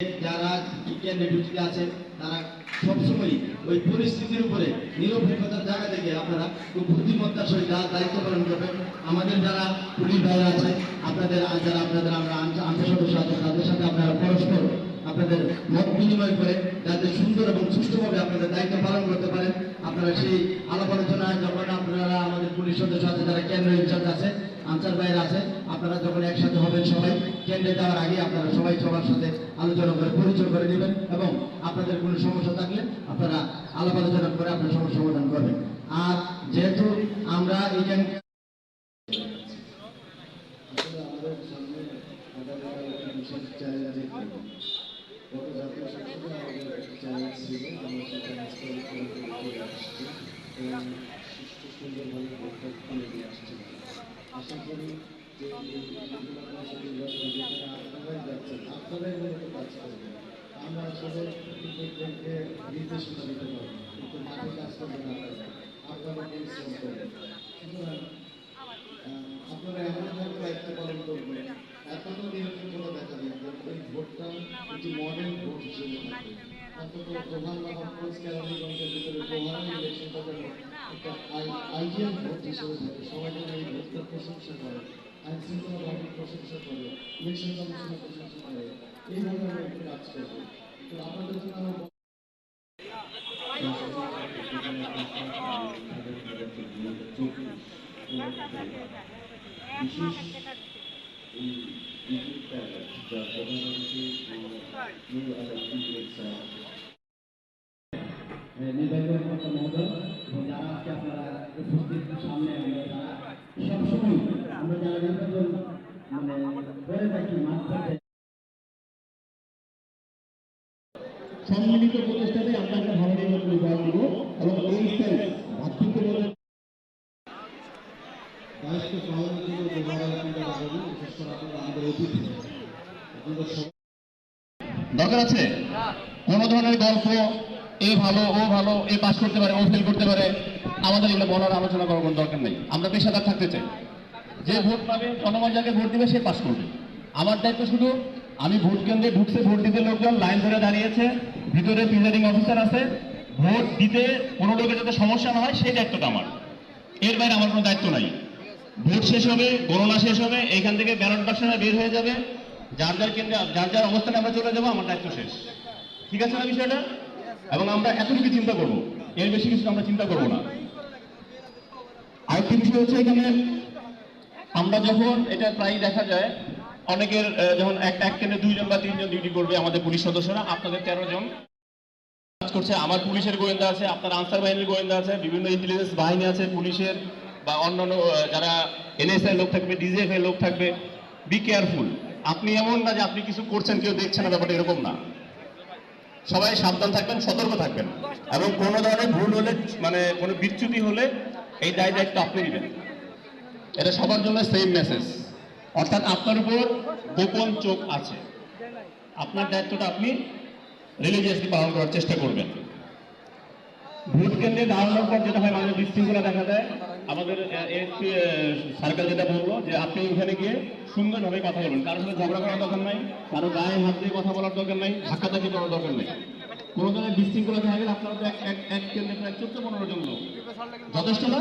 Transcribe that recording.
যারা কেন্দ্রে ডিউটিতে আছেন, তারা সবসময় ওই পরিস্থিতির উপরে নিরপেক্ষতার জায়গা থেকে আপনারা খুব বুদ্ধিমত্তার সহিত দায়িত্ব পালন করবেন, আমাদের যারা পুলিশ ভাইরা আছে, আপনাদের যারা আপনাদের আমরা আন্ত- আন্তঃসদস্য আছে, তাদের সাথে আপনারা পরস্পর আপনাদের মত বিনিময় করে যাতে সুন্দর এবং সুষ্ঠুভাবে আপনাদের দায়িত্ব পালন করতে পারেন। আপনারা সেই আলাপ আলোচনায় যখন আপনারা আমাদের পুলিশ সদস্য আছে, যারা কেন্দ্র ইনচার্জ আছে আনসার বাইরে আছে, আপনারা যখন একসাথে হবেন সবাই কেন্দ্রে যাওয়ার আগে আপনারা সবাই সবার সাথে আলোচনা করে, পরিচয় করে নেবেন এবং আপনাদের কোনো সমস্যা থাকলে আপনারা আলাপ আলোচনা করে আপনার সমস্যা সমাধান করবেন। আর যেহেতু আমরা সুষ্ঠু সুন্দরভাবে করে দিয়ে আশা করি যে আমরা আসলে প্রত্যেককে নির্দেশনা দিতে পারব কিন্তু মাঠে সুতরাং আপনারা এমন ভাবে দায়িত্ব পালন করবেন এতটা নিরপেক্ষতা দেখা যাবে এই ভোটটা একটি মডেল ভোট হিসেবে থাকে অন্তত প্রধান ভিতরে আইডিয়াল ভোট হিসেবে থাকে সবাই যেন এই ভোটটা প্রশংসা করে আইন শৃঙ্খলা বাহিনীর প্রশংসা করে ইলেকশন কমিশনের প্রশংসা করে এইভাবে আমরা একটু কাজ করব তো আপনাদের জন্য আমার বিশেষ এই বিদ্যুৎটা যা প্রধানমন্ত্রী নুর আলম স্যার নির্বাহী কর্মকর্তা মহোদয় এবং যারা আজকে আপনারা উপস্থিত সামনে আমরা সবসময় আমরা যারা নির্বাচন মানে সম্মিলিত প্রচেষ্টাতে আমরা একটা ভালো নির্বাচন দিব এবং এই দরকার আছে? কোন ধরনের গল্প এ ভালো, ও ভালো, এ পাস করতে পারে, ও ফেল করতে পারে। আমাদের এগুলো বলার আলোচনা করার কোনো দরকার নেই। আমরা পেশাদার থাকতে চাই। যে ভোট পাবে জনগণ যাকে ভোট দিবে, সে পাস করবে। আমার দায়িত্ব শুধু, আমি ভোট কেন্দ্রে ঢুকছে, ভোট দিতে লোকজন লাইন ধরে দাঁড়িয়েছে, ভিতরে প্রিজাইডিং অফিসার আছে। ভোট দিতে কোনো লোকের যাতে সমস্যা না হয়, সেই দায়িত্বটা আমার। এর বাইরে আমার কোনো দায়িত্ব নাই। ভোট শেষ হবে, গণনা শেষ হবে এইখান থেকে ব্যালট বাক্সটা বের হয়ে যাবে। যার যার কেন্দ্রে, যার যার অবস্থানে আমরা চলে যাব, আমার দায়িত্ব শেষ। ঠিক আছে না বিষয়টা? এবং আমরা এতটুকু চিন্তা করব। এর বেশি কিছু আমরা চিন্তা করব না। আরেকটি বিষয় হচ্ছে এখানে আমরা যখন এটা প্রায় দেখা যায়, অনেকের যখন একটা এক কেন্দ্রে দুইজন বা তিনজন ডিউটি করবে আমাদের পুলিশ সদস্যরা, আপনাদের তেরো জন। কাজ করছে, আমার পুলিশের গোয়েন্দা আছে, আপনার আনসার বাহিনীর গোয়েন্দা আছে, বিভিন্ন ইন্টেলিজেন্স বাহিনী আছে পুলিশের বা অন্যান্য যারা এনএসআই লোক থাকবে ডিজিএফআই লোক থাকবে। বি কেয়ারফুল আপনি এমন না যে আপনি কিছু করছেন, কেউ দেখছে না, ব্যাপারটা এরকম না। সবাই সাবধান থাকবেন, সতর্ক থাকবেন। এবং কোনো ধরনের ভুল হলে মানে কোনো বিচ্যুতি হলে এই দায় দায়িত্ব আপনি নেবেন। এটা সবার জন্য সেম মেসেজ অর্থাৎ আপনার উপর গোপন চোখ আছে। আপনার দায়িত্বটা আপনি রিলিজিয়াসলি পালন করার চেষ্টা করবেন। ভোট কেন্দ্রে দাঁড়ানোর পর যেটা হয় আমাদের বিশৃঙ্খলা দেখা দেয় আমাদের সার্কেল যেটা বলব যে আপনি এখানে গিয়ে সুন্দরভাবে কথা বলবেন। কারোর সাথে ঝগড়া করার দরকার নাই, কারও গায়ে হাত দিয়ে কথা বলার দরকার নাই ধাক্কাধাক্কি করার দরকার নেই। কোনো ধরনের বিশৃঙ্খলা দেখা গেলে আপনারা তো এক এক কেন্দ্রে প্রায় চোদ্দ পনেরো জন লোক। যথেষ্ট না?